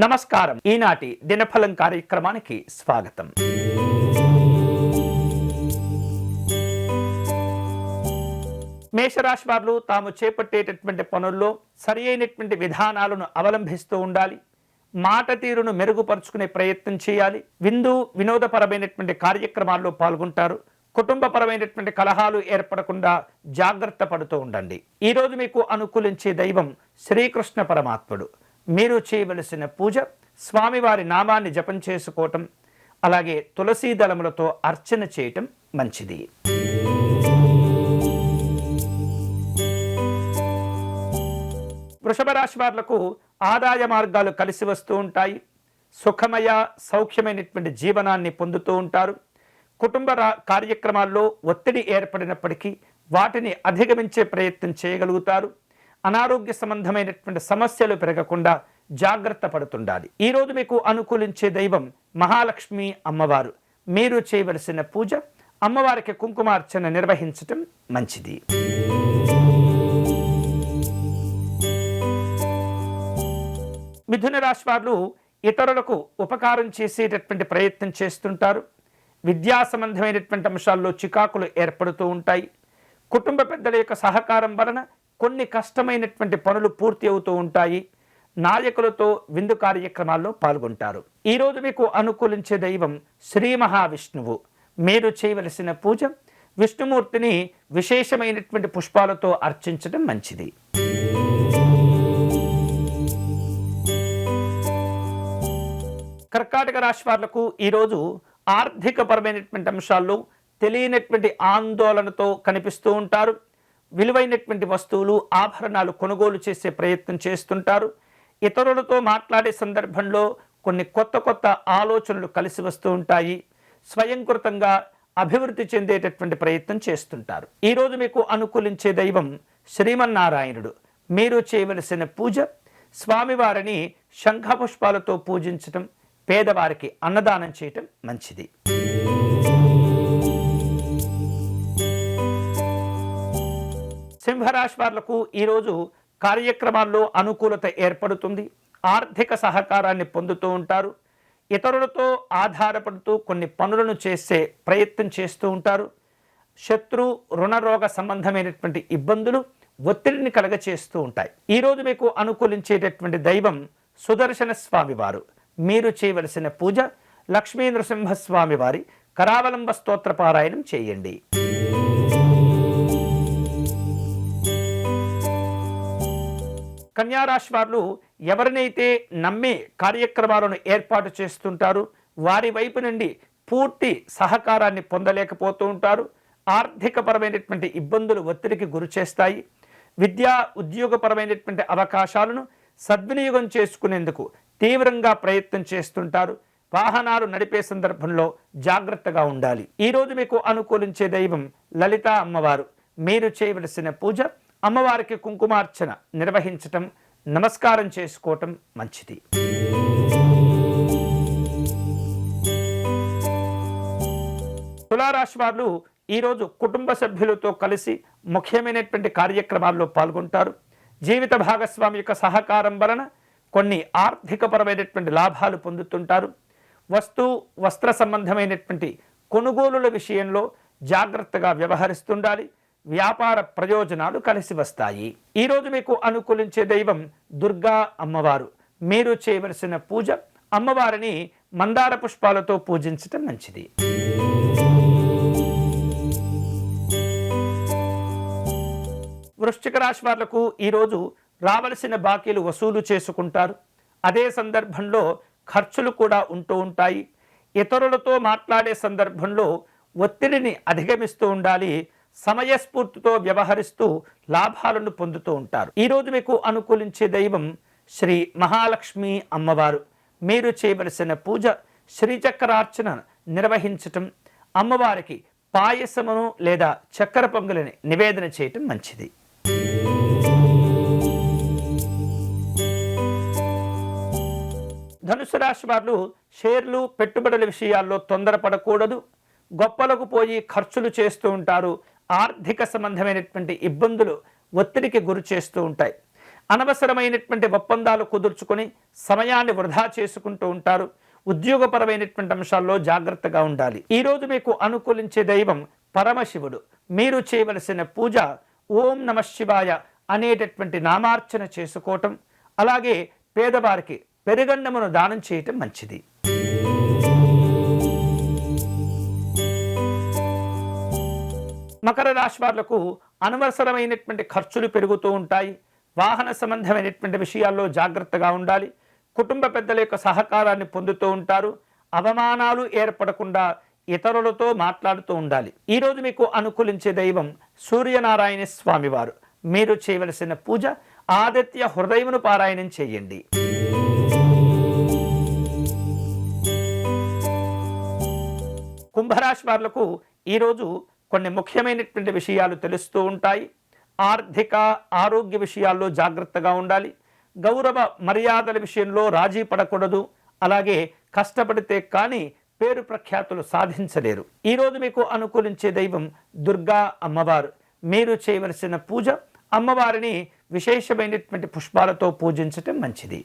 నమస్కారం. ఈనాటి దినఫలం కార్యక్రమానికి స్వాగతం. మేషరాశి వారు తాము చేపట్టేటటువంటి పనుల్లో సరి అయినటువంటి విధానాలను అవలంబిస్తూ ఉండాలి. మాట తీరును మెరుగుపరుచుకునే ప్రయత్నం చేయాలి. విందు వినోదపరమైనటువంటి కార్యక్రమాల్లో పాల్గొంటారు. కుటుంబపరమైనటువంటి కలహాలు ఏర్పడకుండా జాగ్రత్త పడుతూ ఉండండి. ఈరోజు మీకు అనుకూలించే దైవం శ్రీకృష్ణ పరమాత్ముడు. మీరు చేయవలసిన పూజ స్వామివారి నామాన్ని జపం చేసుకోవటం అలాగే తులసీ దళములతో అర్చన చేయటం మంచిది. వృషభ రాశి వారులకు ఆదాయ మార్గాలు కలిసి వస్తూ ఉంటాయి. సుఖమయ సౌఖ్యమైనటువంటి జీవనాన్ని పొందుతూ ఉంటారు. కుటుంబ రా- కార్యక్రమాల్లో ఒత్తిడి ఏర్పడినప్పటికీ వాటిని అధిగమించే ప్రయత్నం చేయగలుగుతారు. అనారోగ్య సంబంధమైనటువంటి సమస్యలు పెరగకుండా జాగ్రత్త పడుతుండాలి. ఈరోజు మీకు అనుకూలించే దైవం మహాలక్ష్మి అమ్మవారు. మీరు చేయవలసిన పూజ అమ్మవారికి కుంకుమార్చన నిర్వహించటం మంచిది. మిథున రాశి వారు ఇతరులకు ఉపకారం చేసేటటువంటి ప్రయత్నం చేస్తుంటారు. విద్యా సంబంధమైనటువంటి అంశాల్లో చికాకులు ఏర్పడుతూ ఉంటాయి. కుటుంబ పెద్దల యొక్క సహకారం వలన కొన్ని కష్టమైనటువంటి పనులు పూర్తి అవుతూ ఉంటాయి. నాయకులతో విందు కార్యక్రమాల్లో పాల్గొంటారు. ఈరోజు మీకు అనుకూలించే దైవం శ్రీ మహావిష్ణువు. మీరు చేయవలసిన పూజ విష్ణుమూర్తిని విశేషమైనటువంటి పుష్పాలతో అర్చించడం మంచిది. కర్కాటక రాశి వాళ్ళకు ఈరోజు ఆర్థికపరమైనటువంటి అంశాల్లో తెలియనటువంటి ఆందోళనతో కనిపిస్తూ ఉంటారు. విలువైనటువంటి వస్తువులు ఆభరణాలు కొనుగోలు చేసే ప్రయత్నం చేస్తుంటారు. ఇతరులతో మాట్లాడే సందర్భంలో కొన్ని కొత్త కొత్త ఆలోచనలు కలిసి వస్తూ ఉంటాయి. స్వయంకృతంగా అభివృద్ధి చెందేటటువంటి ప్రయత్నం చేస్తుంటారు. ఈరోజు మీకు అనుకూలించే దైవం శ్రీమన్నారాయణుడు. మీరు చేయవలసిన పూజ స్వామివారిని శంఖపుష్పాలతో పూజించటం పేదవారికి అన్నదానం చేయటం మంచిది. సింహరాశి వాళ్ళకు ఈరోజు కార్యక్రమాల్లో అనుకూలత ఏర్పడుతుంది. ఆర్థిక సహకారాన్ని పొందుతూ ఉంటారు. ఇతరులతో ఆధారపడుతూ కొన్ని పనులను చేసే ప్రయత్నం చేస్తూ ఉంటారు. శత్రు రుణరోగ సంబంధమైనటువంటి ఇబ్బందులు ఒత్తిడిని కలగచేస్తూ ఉంటాయి. ఈరోజు మీకు అనుకూలించేటటువంటి దైవం సుదర్శన స్వామివారు. మీరు చేయవలసిన పూజ లక్ష్మీ నృసింహస్వామి వారి కరావలంబ స్తోత్ర పారాయణం చేయండి. కన్యారాశి వారు ఎవరినైతే నమ్మి కార్యక్రమాలను ఏర్పాటు చేస్తుంటారు వారి వైపు నుండి పూర్తి సహకారాన్ని పొందలేకపోతూ ఉంటారు. ఆర్థికపరమైనటువంటి ఇబ్బందులు ఒత్తిడికి గురి చేస్తాయి. విద్యా ఉద్యోగపరమైనటువంటి అవకాశాలను సద్వినియోగం చేసుకునేందుకు తీవ్రంగా ప్రయత్నం చేస్తుంటారు. వాహనాలు నడిపే సందర్భంలో జాగ్రత్తగా ఉండాలి. ఈరోజు మీకు అనుకూలించే దైవం లలిత అమ్మవారు. మీరు చేయవలసిన పూజ అమ్మవారికి కుంకుమార్చన నిర్వహించటం నమస్కారం చేసుకోవటం మంచిది. తులారాశి వారు ఈరోజు కుటుంబ సభ్యులతో కలిసి ముఖ్యమైనటువంటి కార్యక్రమాల్లో పాల్గొంటారు. జీవిత భాగస్వామి యొక్క సహకారం వలన కొన్ని ఆర్థికపరమైనటువంటి లాభాలు పొందుతుంటారు. వస్తు వస్త్ర సంబంధమైనటువంటి కొనుగోలుల విషయంలో జాగ్రత్తగా వ్యవహరిస్తుండాలి. వ్యాపార ప్రయోజనాలు కలిసి వస్తాయి. ఈరోజు మీకు అనుకూలించే దైవం దుర్గా అమ్మవారు. మీరు చేయవలసిన పూజ అమ్మవారిని మందార పుష్పాలతో పూజించటం మంచిది. వృశ్చిక రాశి వాళ్ళకు ఈరోజు రావలసిన బాకీలు వసూలు చేసుకుంటారు. అదే సందర్భంలో ఖర్చులు కూడా ఉంటూ ఉంటాయి. ఇతరులతో మాట్లాడే సందర్భంలో ఒత్తిడిని అధిగమిస్తూ ఉండాలి. సమయస్ఫూర్తితో వ్యవహరిస్తూ లాభాలను పొందుతూ ఉంటారు. ఈరోజు మీకు అనుకూలించే దైవం శ్రీ మహాలక్ష్మి అమ్మవారు. మీరు చేయవలసిన పూజ శ్రీచక్రార్చన నిర్వహించటం అమ్మవారికి పాయసమును లేదా చక్కెర పొంగలిని నివేదన చేయటం మంచిది. ధనుసు రాశి వారు షేర్లు పెట్టుబడుల విషయాల్లో తొందరపడకూడదు. గొప్పలకు పోయి ఖర్చులు చేస్తూ ఉంటారు. ఆర్థిక సంబంధమైనటువంటి ఇబ్బందులు ఒత్తిడికి గురి చేస్తూ ఉంటాయి. అనవసరమైనటువంటి ఒప్పందాలు కుదుర్చుకొని సమయాన్ని వృధా చేసుకుంటూ ఉంటారు. ఉద్యోగపరమైనటువంటి అంశాల్లో జాగ్రత్తగా ఉండాలి. ఈరోజు మీకు అనుకూలించే దైవం పరమశివుడు. మీరు చేయవలసిన పూజ ఓం నమ శివాయ అనేటటువంటి నామార్చన చేసుకోవటం అలాగే పేదవారికి పెరుగన్నమును దానం చేయటం మంచిది. మకర రాశి వాళ్ళకు అనవసరమైనటువంటి ఖర్చులు పెరుగుతూ ఉంటాయి. వాహన సంబంధమైనటువంటి విషయాల్లో జాగ్రత్తగా ఉండాలి. కుటుంబ పెద్దల యొక్క సహకారాన్ని పొందుతూ ఉంటారు. అవమానాలు ఏర్పడకుండా ఇతరులతో మాట్లాడుతూ ఉండాలి. ఈరోజు మీకు అనుకూలించే దైవం సూర్యనారాయణ స్వామివారు. మీరు చేయవలసిన పూజ ఆదిత్య హృదయమును పారాయణం చేయండి. కుంభరాశి వారులకు ఈరోజు కొన్ని ముఖ్యమైనటువంటి విషయాలు తెలుస్తూ ఉంటాయి. ఆర్థిక ఆరోగ్య విషయాల్లో జాగ్రత్తగా ఉండాలి. గౌరవ మర్యాదల విషయంలో రాజీ పడకూడదు. అలాగే కష్టపడితే కానీ పేరు ప్రఖ్యాతులు సాధించలేరు. ఈరోజు మీకు అనుకూలించే దైవం దుర్గా అమ్మవారు. మీరు చేయవలసిన పూజ అమ్మవారిని విశేషమైనటువంటి పుష్పాలతో పూజించటం మంచిది.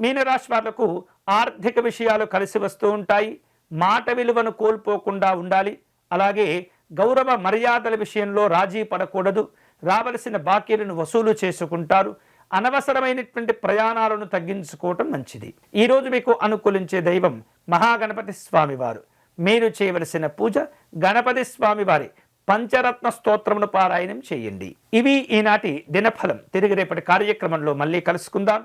మీనరాశి వాళ్ళకు ఆర్థిక విషయాలు కలిసి వస్తూ ఉంటాయి. మాట విలువను కోల్పోకుండా ఉండాలి. అలాగే గౌరవ మర్యాదల విషయంలో రాజీ పడకూడదు. రావలసిన బాకీలను వసూలు చేసుకుంటారు. అనవసరమైనటువంటి ప్రయాణాలను తగ్గించుకోవటం మంచిది. ఈరోజు మీకు అనుకూలించే దైవం మహాగణపతి స్వామివారు మీరు చేయవలసిన పూజ గణపతి స్వామివారి పంచరత్న స్తోత్రమును పారాయణం చేయండి. ఇవి ఈనాటి దినఫలం. తిరిగి రేపటి కార్యక్రమంలో మళ్ళీ కలుసుకుందాం.